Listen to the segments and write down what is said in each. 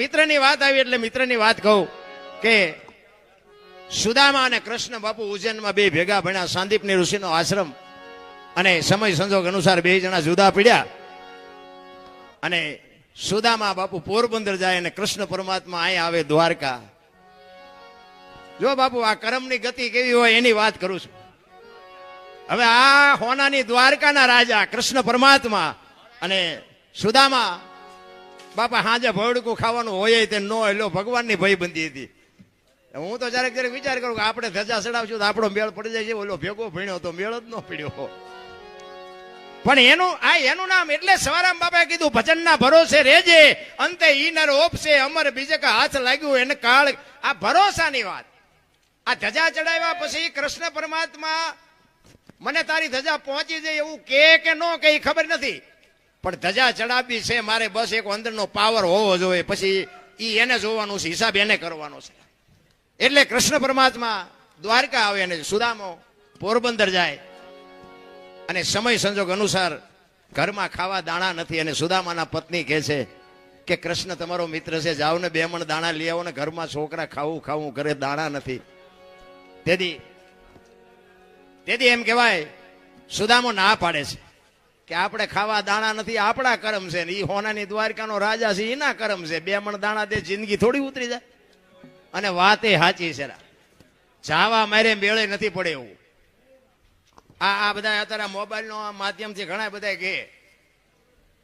મિત્રની વાત આવી એટલે મિત્રની વાત કહું કે સુદામા અને કૃષ્ણ બાપુ ઉજ્જૈનમાં બે ભેગા ભણ્યા. સાંદીપની ઋષિનો આશ્રમ અને સમય સંજોગ અનુસાર બે જણા જુદા પીડ્યા. અને સુદામા બાપુ પોરબંદર જાય અને કૃષ્ણ પરમાત્મા અહીંયા આવે દ્વારકા. જો બાપુ આ કર્મની ગતિ કેવી હોય એની વાત કરું છું. હવે આ હોનાની દ્વારકાના રાજા કૃષ્ણ પરમાત્મા અને સુદામા બાપા, હાજે ભવડકું ખાવાનું હોય તે નો એલો ભગવાનની ભયબંધી હતી. હું તો જ્યારે ક્યારેક વિચાર કરું કે આપણે ધજા ચડાવશું તો આપણો મેળ પડી જાય છે. ઓલો ભેગો ભણ્યો તો મેળ જ ન પીડ્યો પણ એનું, આ એનું નામ એટલે સવારામ બાપાએ કીધું, ભજનના ભરોસે રેજે, અંતે ઈનર નર ઓપશે, અમર બીજે કા હાથ લાગ્યું એને કાળ. આ ભરોસાની વાત. આ ધજા ચડાવ્યા પછી કૃષ્ણ પરમાત્મા, મને તારી ધજા પહોંચી જાય એવું કે કે ન કે ખબર નથી. પણ ધજા ચડાવી છે, મારે બસ એક અંદરનો પાવર હોવો જોઈએ. પછી એ એને જોવાનું છે, હિસાબ એને કરવાનો છે. એટલે કૃષ્ણ પરમાત્મા દ્વારકા આવે અને સુદામો પોરબંદર જાય. અને સમય સંજોગ અનુસાર ઘરમાં ખાવા દાણા નથી અને સુદામાના પત્ની કહે છે કે, કૃષ્ણ, તમારો મિત્ર છે જાઓ ને બે મણ દાણા લઈ આવો ને ઘરમાં છોકરા ખાવું ખાવું ઘરે દાણા નથી. તેથી તેથી એમ કહેવાય, સુદામો ના પાડે છે. કે આપણે ખાવા દાણા નથી, આપણા કરમ છે ને એ હોનાની દ્વારકાનો રાજા છે, એના કરમ છે. બે મણ દાણા દે, જિંદગી થોડી ઉતરી જાય. અને વાત એ સાચી છે જાવા મારે મેળે નથી પડે એવું. આ આ બધા અત્યારે મોબાઈલનો માધ્યમથી ઘણા બધા કહે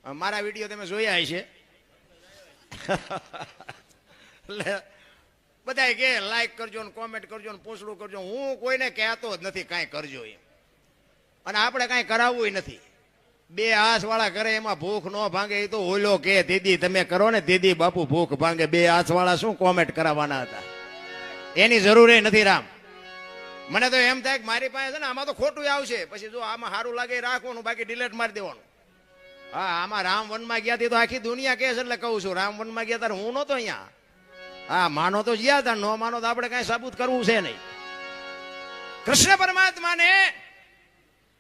મારા વીડિયો તમે જોયા છે બધા કે લાઈક કરજો ને કોમેન્ટ કરજો ને પોસ્ટડું કરજો. હું કોઈને કહેતો જ નથી, કાંઈ કરજો એમ. અને આપણે કાંઈ કરાવવું નથી. બે હાથ વાળા કરે, એમાં ભૂખ ન ભાંગે, એ તો ઓલો કે, દીદી, તમે કરો ને, દીદી, બાપુ ભૂખ ભાંગે. બે હાથ વાળા શું કોમેન્ટ કરાવવાના હતા? એની જરૂર નથી રામ. મને તો એમ થાય કે મારી પાસે છે ને, આમાં તો ખોટું આવશે. પછી જો આમાં સારું લાગે રાખવાનું, બાકી ડિલેટ મારી દેવાનું. હા, આમાં રામ વનમાં ગયા તો આખી દુનિયા કહે છે એટલે કહું છું, રામ વનમાં ગયા ત્યારે હું નહોતો અહીંયા. હા, માનો તો ગયા હતા નો માનો તો આપણે કઈ સાબુત કરવું છે નહીં. કૃષ્ણ પરમાત્માને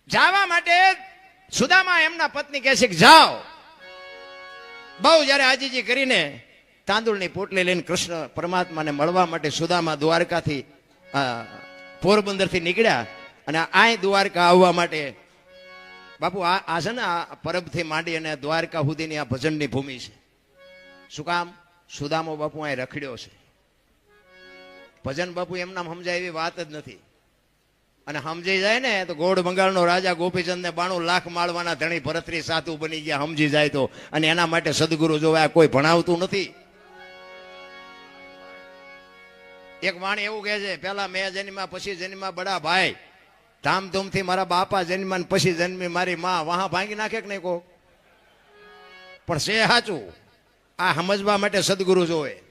જવા માટે સુદામા એમના પત્ની કહે છે કે જાઓ. બહુ જ્યારે આજીજી કરીને તાંદુળની પોટલી લઈને કૃષ્ણ પરમાત્માને મળવા માટે સુદામા દ્વારકાથી પોરબંદરથી નીકળ્યા અને આય દ્વારકા આવવા માટે, બાપુ, આ આ છે ને આ પરબથી માંડી અને દ્વારકા સુધીની આ ભજનની ભૂમિ છે. શું કામ? સુદામો બાપુ અહીં રખડ્યો છે. ભજન બાપુ એમ નામ સમજાય એવી વાત જ નથી. અને સમજી જાય ને, તો ગોળ બંગાળનો રાજા ગોપીચંદને બાણું લાખ માળવાના ધણી ભરતરી સાધુ બની ગયા, સમજી જાય તો. અને એના માટે સદગુરુ જોવે કોઈ ભણાવતું નથી. એક વાણી એવું કહે છે પેલા મેં જન્મ્યા, પછી જન્મ્યા બડા ભાઈ. ધામધૂમથી મારા બાપા જન્મ્યા ને પછી જન્મી મારી માં. વાહ ભાંગી નાખે કે નહીં કો પણ છે સાચું. આ સમજવા માટે સદગુરુ જોવે.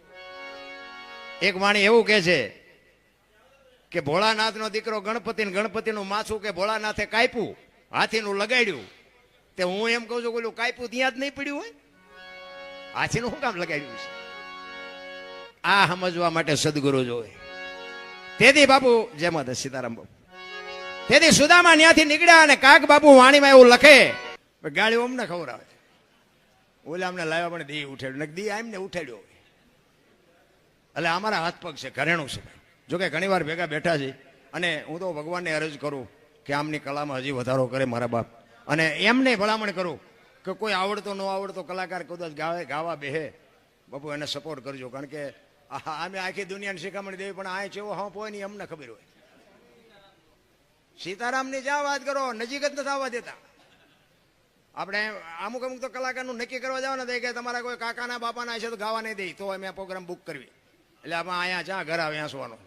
એક વાણી એવું કહે છે કે ભોળાનાથનો દીકરો ગણપતિ ગણપતિ ગણપતિનું માથું કે ભોળાનાથે કાપ્યું, હાથીનું લગાડ્યું. તે હું એમ કહું છું કે ઓલું કાપ્યું ત્યાં જ નહીં પડ્યું હોય? હાથીનું શું કામ લગાડ્યું છે? આ સમજવા માટે સદગુરુ જોવે. તેથી બાપુ, જય માતા સીતારામ બાપુ. તેથી સુદામા ત્યાંથી નીકળ્યા અને કાક બાપુ વાણીમાં એવું લખે ગાડી અમને ખબર આવે ઓલા અમને લાવ્યા પણ દી ઉઠાડ્યું. ને દી આમને ઉઠાડ્યો એટલે અમારા હાથ પગ છે ઘરેણું છે. જો કે ઘણી વાર ભેગા બેઠા છે અને હું તો ભગવાનને અરજ કરું કે આમની કલામાં હજી વધારો કરે મારા બાપ. અને એમને ભલામણ કરું કે કોઈ આવડતો ન આવડતો કલાકાર કદાચ ગાવે, ગાવા બેહે. બાપુ, એને સપોર્ટ કરજો. કારણ કે અમે આખી દુનિયાને શિખામણ દેવી, પણ આ ચેવો હા પોય નહીં અમને ખબર હોય. સીતારામની જ્યાં વાત કરો, નજીક જ નથી આવવા દેતા. આપણે અમુક અમુક તો કલાકારનું નક્કી કરવા જવાના ને કે તમારા કોઈ કાકાના બાપાના છે તો ગાવા નહીં દે. તો અમે પ્રોગ્રામ બુક કરવી. એટલે આપણે અહીંયા જ્યાં ઘર આવે આંસવાનો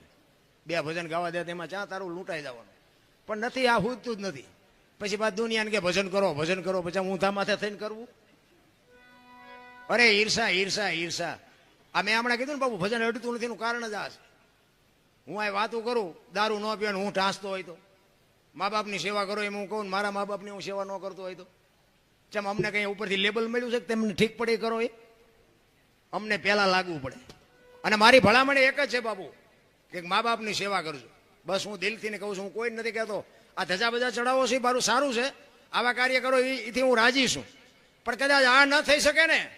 બે ભજન ગાવા દે તેમાં ચા તારું લૂંટાઈ જવાનું. પણ નથી, આ હુજતું જ નથી. પછી બાદ દુનિયાને કે ભજન કરો ભજન કરો, પછી ઊંધા માથે થઈને કરવું. અરે, ઈર્ષા ઈર્ષા ઈર્ષા. આ મેં હમણાં કીધું ને બાબુ ભજન અડતું નથી એનું કારણ જ આ છે. હું આ વાતો કરું, દારૂ ન પીવે હું ઢાંસતો હોય તો. મા બાપની સેવા કરો એમ હું કહું મારા મા બાપની હું સેવા ન કરતો હોય તો. ચમ અમને કંઈ ઉપરથી લેબલ મળ્યું છે કે તેમને ઠીક પડે કરો એ? અમને પહેલાં લાગવું પડે. અને મારી ભલામણ એક જ છે બાપુ કે મા બાપની સેવા કરજો. બસ હું દિલથી ને કહું છું, હું કોઈ નથી કહેતો, આ ધજા બજા ચડાવો છે મારું સારું છે, આવા કાર્ય કરો એથી હું રાજી છું. પણ કદાચ આ ન થઈ શકે ને,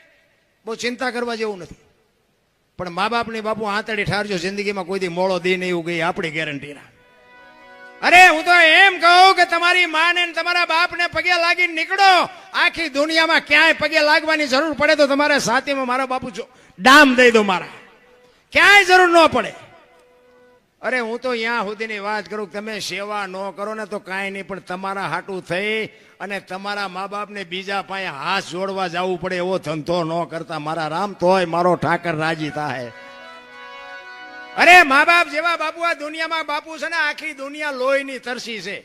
બહુ ચિંતા કરવા જેવું નથી. પણ મા બાપની બાપુ આંતળી ઠારજો, જિંદગીમાં કોઈ દી મોળો દી નહીં એવું ગઈ આપણી ગેરંટીના અરે, હું તો એમ કહું કે તમારી માને તમારા બાપને પગે લાગીને નીકળો. આખી દુનિયામાં ક્યાંય પગે લાગવાની જરૂર પડે તો તમારે સાથીમાં મારા બાપુ ડામ દઈ દો મારા. ક્યાંય જરૂર ન પડે. અરે હું તો અહીંયા સુધીની વાત કરું તમે સેવા ન કરો ને તો કાંઈ નહીં, પણ તમારા હાટું થઈ અને તમારા મા બાપને બીજા પાસે હાથ જોડવા જવું પડે એવો ધંધો ન કરતા. મારા રામ તોય મારો ઠાકર રાજી થાય. અરે મા બાપ જેવા બાપુ, આ દુનિયામાં બાપુ છે ને, આખી દુનિયા લોહીની તરસી છે.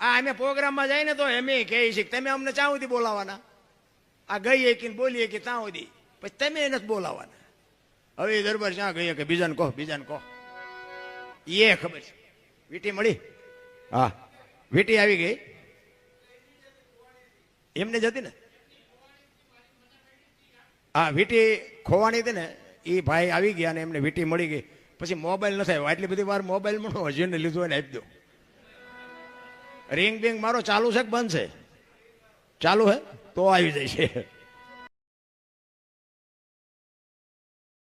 આ અમે પ્રોગ્રામમાં જઈને તો એમ કહે છે તમે અમને ત્યાં સુધી બોલાવાના આ ગઈ કે બોલીએ કે ત્યાં સુધી. પછી તમે નથી બોલાવાના હવે દરબાર ક્યાં ગઈએ કે બીજાને કહો બીજાને કહો. એ ખબર છે. વીટી મળી? હા. વીટી આવી ગઈ? એમને જતી ને? હા વીટી ખોવાની હતી ને એ ભાઈ આવી ગયા ને એમને વીટી મળી ગઈ. પછી મોબાઈલ ન થાય એટલી બધી વાર મોબાઈલ મળો હજીને લીધું ને આપી દો. રિંગ બિંગ મારો ચાલુ છે કે બંધ છે? ચાલુ હે? તો આવી જાય છે